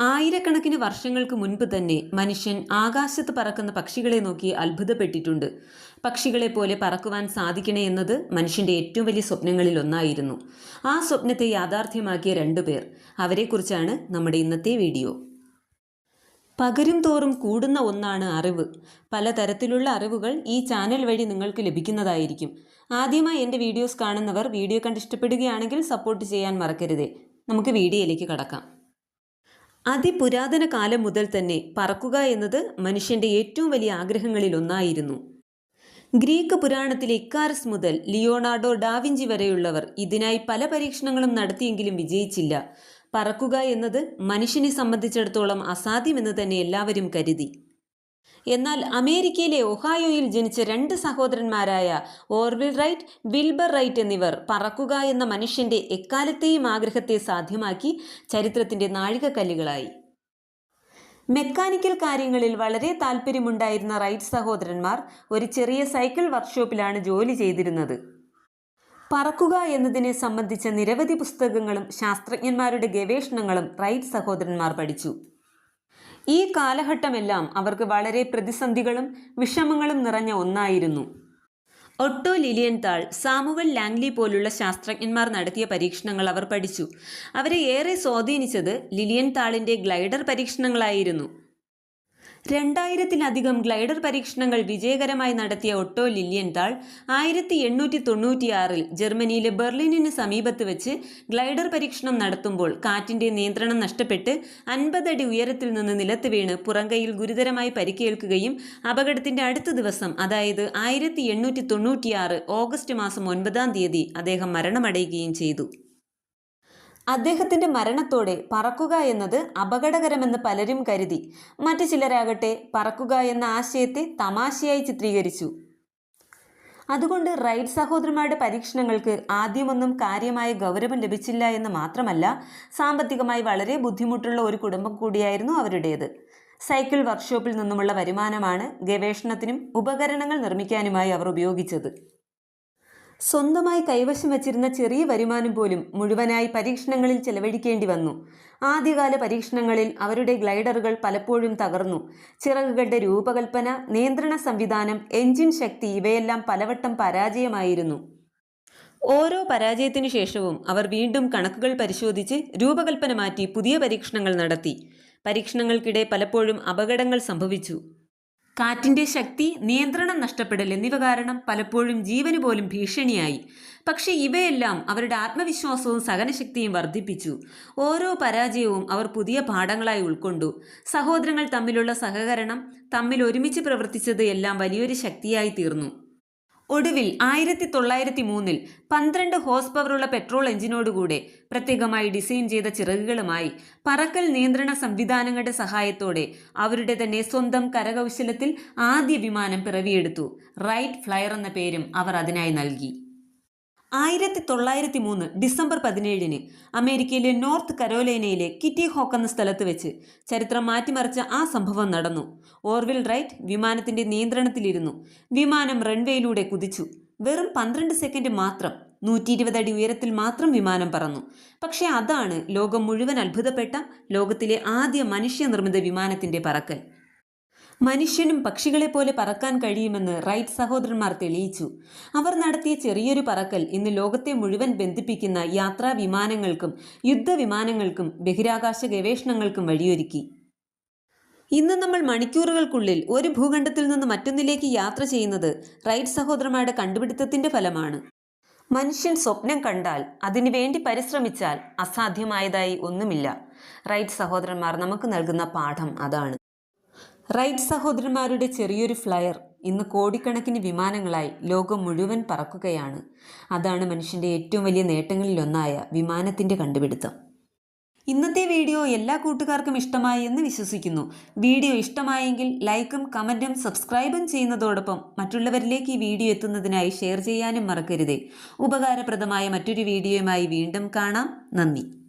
ആയിരക്കണക്കിന് വർഷങ്ങൾക്ക് മുൻപ് തന്നെ മനുഷ്യൻ ആകാശത്ത് പറക്കുന്ന പക്ഷികളെ നോക്കി അത്ഭുതപ്പെട്ടിട്ടുണ്ട്. പക്ഷികളെ പോലെ പറക്കുവാൻ സാധിക്കണേ എന്നത് മനുഷ്യന്റെ ഏറ്റവും വലിയ സ്വപ്നങ്ങളിൽ ഒന്നായിരുന്നു. ആ സ്വപ്നത്തെ യാഥാർത്ഥ്യമാക്കിയ രണ്ടുപേർ അവരെക്കുറിച്ചാണ് നമ്മുടെ ഇന്നത്തെ വീഡിയോ. പകരും തോറും കൂടുന്ന ഒന്നാണ് അറിവ്. പലതരത്തിലുള്ള അറിവുകൾ ഈ ചാനൽ വഴി നിങ്ങൾക്ക് ലഭിക്കുന്നതായിരിക്കും. ആദ്യമായി എന്റെ വീഡിയോസ് കാണുന്നവർ വീഡിയോ കണ്ട് ഇഷ്ടപ്പെടുകയാണെങ്കിൽ സപ്പോർട്ട് ചെയ്യാൻ മറക്കരുതേ. നമുക്ക് വീഡിയോയിലേക്ക് കടക്കാം. അതിപുരാതന കാലം മുതൽ തന്നെ പറക്കുക എന്നത് മനുഷ്യന്റെ ഏറ്റവും വലിയ ആഗ്രഹങ്ങളിൽ ഒന്നായിരുന്നു. ഗ്രീക്ക് പുരാണത്തിലെ ഇക്കാരസ് മുതൽ ലിയോണാർഡോ ഡാവിഞ്ചി വരെയുള്ളവർ ഇതിനായി പല പരീക്ഷണങ്ങളും നടത്തിയെങ്കിലും വിജയിച്ചില്ല. പറക്കുക എന്നത് മനുഷ്യനെ സംബന്ധിച്ചിടത്തോളം അസാധ്യമെന്ന് തന്നെ എല്ലാവരും കരുതി. എന്നാൽ അമേരിക്കയിലെ ഒഹായോയിൽ ജനിച്ച രണ്ട് സഹോദരന്മാരായ ഓർവിൽ റൈറ്റ് വിൽബർ റൈറ്റ് എന്നിവർ പറക്കുക എന്ന മനുഷ്യന്റെ എക്കാലത്തെയും ആഗ്രഹത്തെ സാധ്യമാക്കി ചരിത്രത്തിന്റെ നാഴികക്കല്ലുകളായി. മെക്കാനിക്കൽ കാര്യങ്ങളിൽ വളരെ താല്പര്യമുണ്ടായിരുന്ന റൈറ്റ് സഹോദരന്മാർ ഒരു ചെറിയ സൈക്കിൾ വർക്ക്ഷോപ്പിലാണ് ജോലി ചെയ്തിരുന്നത്. പറക്കുക എന്നതിനെ സംബന്ധിച്ച നിരവധി പുസ്തകങ്ങളും ശാസ്ത്രജ്ഞന്മാരുടെ ഗവേഷണങ്ങളും റൈറ്റ് സഹോദരന്മാർ പഠിച്ചു. ഈ കാലഘട്ടമെല്ലാം അവർക്ക് വളരെ പ്രതിസന്ധികളും വിഷമങ്ങളും നിറഞ്ഞ ഒന്നായിരുന്നു. Otto Lilienthal Samuel Langley പോലുള്ള ശാസ്ത്രജ്ഞന്മാർ നടത്തിയ പരീക്ഷണങ്ങൾ അവർ പഠിച്ചു. അവരെ ഏറെ സ്വാധീനിച്ചത് ലിലിയൻ താളിന്റെ ഗ്ലൈഡർ പരീക്ഷണങ്ങളായിരുന്നു. രണ്ടായിരത്തിലധികം ഗ്ലൈഡർ പരീക്ഷണങ്ങൾ വിജയകരമായി നടത്തിയ ഒട്ടോ ലില്യൻതാൾ ആയിരത്തി എണ്ണൂറ്റി തൊണ്ണൂറ്റിയാറിൽ ജർമ്മനിയിലെ ബെർലിനിന് സമീപത്ത് വെച്ച് ഗ്ലൈഡർ പരീക്ഷണം നടത്തുമ്പോൾ കാറ്റിന്റെ നിയന്ത്രണം നഷ്ടപ്പെട്ട് അൻപതടി ഉയരത്തിൽ നിന്ന് നിലത്ത് വീണ് പുറങ്കയിൽ ഗുരുതരമായി പരിക്കേൽക്കുകയും അപകടത്തിന്റെ അടുത്ത ദിവസം അതായത് ആയിരത്തി ഓഗസ്റ്റ് മാസം ഒൻപതാം തീയതി അദ്ദേഹം മരണമടയുകയും ചെയ്തു. അദ്ദേഹത്തിന്റെ മരണത്തോടെ പറക്കുക എന്നത് അപകടകരമെന്ന് പലരും കരുതി. മറ്റു ചിലരാകട്ടെ പറക്കുക എന്ന ആശയത്തെ തമാശയായി ചിത്രീകരിച്ചു. അതുകൊണ്ട് റൈറ്റ് സഹോദരന്മാരുടെ പരീക്ഷണങ്ങൾക്ക് ആദ്യമൊന്നും കാര്യമായ ഗൗരവം ലഭിച്ചില്ല എന്ന് മാത്രമല്ല സാമ്പത്തികമായി വളരെ ബുദ്ധിമുട്ടുള്ള ഒരു കുടുംബം കൂടിയായിരുന്നു അവരുടേത്. സൈക്കിൾ വർക്ക്ഷോപ്പിൽ നിന്നുമുള്ള വരുമാനമാണ് ഗവേഷണത്തിനും ഉപകരണങ്ങൾ നിർമ്മിക്കാനുമായി അവർ ഉപയോഗിച്ചത്. സ്വന്തമായി കൈവശം വച്ചിരുന്ന ചെറിയ വരുമാനം പോലും മുഴുവനായി പരീക്ഷണങ്ങളിൽ ചെലവഴിക്കേണ്ടി വന്നു. ആദ്യകാല പരീക്ഷണങ്ങളിൽ അവരുടെ ഗ്ലൈഡറുകൾ പലപ്പോഴും തകർന്നു. ചിറകുകളുടെ രൂപകൽപ്പന നിയന്ത്രണ സംവിധാനം എഞ്ചിൻ ശക്തി ഇവയെല്ലാം പലവട്ടം പരാജയമായിരുന്നു. ഓരോ പരാജയത്തിനു ശേഷവും അവർ വീണ്ടും കണക്കുകൾ പരിശോധിച്ച് രൂപകൽപ്പന മാറ്റി പുതിയ പരീക്ഷണങ്ങൾ നടത്തി. പരീക്ഷണങ്ങൾക്കിടെ പലപ്പോഴും അപകടങ്ങൾ സംഭവിച്ചു. കാറ്റിന്റെ ശക്തി നിയന്ത്രണം നഷ്ടപ്പെടൽ എന്നിവ കാരണം പലപ്പോഴും ജീവന് പോലും ഭീഷണിയായി. പക്ഷേ ഇവയെല്ലാം അവരുടെ ആത്മവിശ്വാസവും സഹനശക്തിയും വർദ്ധിപ്പിച്ചു. ഓരോ പരാജയവും അവർ പുതിയ പാഠങ്ങളായി ഉൾക്കൊണ്ടു. സഹോദരങ്ങൾ തമ്മിലുള്ള സഹകരണം തമ്മിൽ ഒരുമിച്ച് പ്രവർത്തിച്ചത് എല്ലാം വലിയൊരു ശക്തിയായി തീർന്നു. ഒടുവിൽ ആയിരത്തി തൊള്ളായിരത്തി മൂന്നിൽ പന്ത്രണ്ട് ഹോസ് പവറുള്ള പെട്രോൾ എഞ്ചിനോടുകൂടെ പ്രത്യേകമായി ഡിസൈൻ ചെയ്ത ചിറകുകളുമായി പറക്കൽ നിയന്ത്രണ സംവിധാനങ്ങളുടെ സഹായത്തോടെ അവരുടെ തന്നെ സ്വന്തം കരകൗശലത്തിൽ ആദ്യ വിമാനം പിറവിയെടുത്തു. റൈറ്റ് ഫ്ലയർ എന്ന പേരും അവർ അതിനായി നൽകി. ആയിരത്തി തൊള്ളായിരത്തി മൂന്ന് ഡിസംബർ പതിനേഴിന് അമേരിക്കയിലെ നോർത്ത് കരോലൈനയിലെ കിറ്റി ഹോക്ക് എന്ന സ്ഥലത്ത് വെച്ച് ചരിത്രം മാറ്റിമറിച്ച ആ സംഭവം നടന്നു. ഓർവിൽ റൈറ്റ് വിമാനത്തിന്റെ നിയന്ത്രണത്തിലിരുന്നു. വിമാനം റൺവേയിലൂടെ കുതിച്ചു. വെറും പന്ത്രണ്ട് സെക്കൻഡ് മാത്രം നൂറ്റി ഇരുപത് അടി ഉയരത്തിൽ മാത്രം വിമാനം പറന്നു. പക്ഷേ അതാണ് ലോകം മുഴുവൻ അത്ഭുതപ്പെട്ട ലോകത്തിലെ ആദ്യ മനുഷ്യനിർമ്മിത വിമാനത്തിന്റെ പറക്കൽ. മനുഷ്യനും പക്ഷികളെ പോലെ പറക്കാൻ കഴിയുമെന്ന് റൈറ്റ് സഹോദരന്മാർ തെളിയിച്ചു. അവർ നടത്തിയ ചെറിയൊരു പറക്കൽ ഇന്ന് ലോകത്തെ മുഴുവൻ ബന്ധിപ്പിക്കുന്ന യാത്രാ വിമാനങ്ങൾക്കും യുദ്ധവിമാനങ്ങൾക്കും ബഹിരാകാശ ഗവേഷണങ്ങൾക്കും വഴിയൊരുക്കി. ഇന്ന് നമ്മൾ മണിക്കൂറുകൾക്കുള്ളിൽ ഒരു ഭൂഖണ്ഡത്തിൽ നിന്ന് മറ്റൊന്നിലേക്ക് യാത്ര ചെയ്യുന്നത് റൈറ്റ് സഹോദരന്മാരുടെ കണ്ടുപിടുത്തത്തിന്റെ ഫലമാണ്. മനുഷ്യൻ സ്വപ്നം കണ്ടാൽ അതിനുവേണ്ടി പരിശ്രമിച്ചാൽ അസാധ്യമായതായി ഒന്നുമില്ല. റൈറ്റ് സഹോദരന്മാർ നമുക്ക് നൽകുന്ന പാഠം അതാണ്. റൈറ്റ് സഹോദരന്മാരുടെ ചെറിയൊരു ഫ്ലയർ ഇന്ന് കോടിക്കണക്കിന് വിമാനങ്ങളായി ലോകം മുഴുവൻ പറക്കുകയാണ്. അതാണ് മനുഷ്യന്റെ ഏറ്റവും വലിയ നേട്ടങ്ങളിലൊന്നായ വിമാനത്തിന്റെ കണ്ടുപിടുത്തം. ഇന്നത്തെ വീഡിയോ എല്ലാ കൂട്ടുകാർക്കും ഇഷ്ടമായി എന്ന് വിശ്വസിക്കുന്നു. വീഡിയോ ഇഷ്ടമായെങ്കിൽ ലൈക്കും കമന്റും സബ്സ്ക്രൈബും ചെയ്യുന്നതോടൊപ്പം മറ്റുള്ളവരിലേക്ക് ഈ വീഡിയോ എത്തുന്നതിനായി ഷെയർ ചെയ്യാനും മറക്കരുതേ. ഉപകാരപ്രദമായ മറ്റൊരു വീഡിയോയുമായി വീണ്ടും കാണാം. നന്ദി.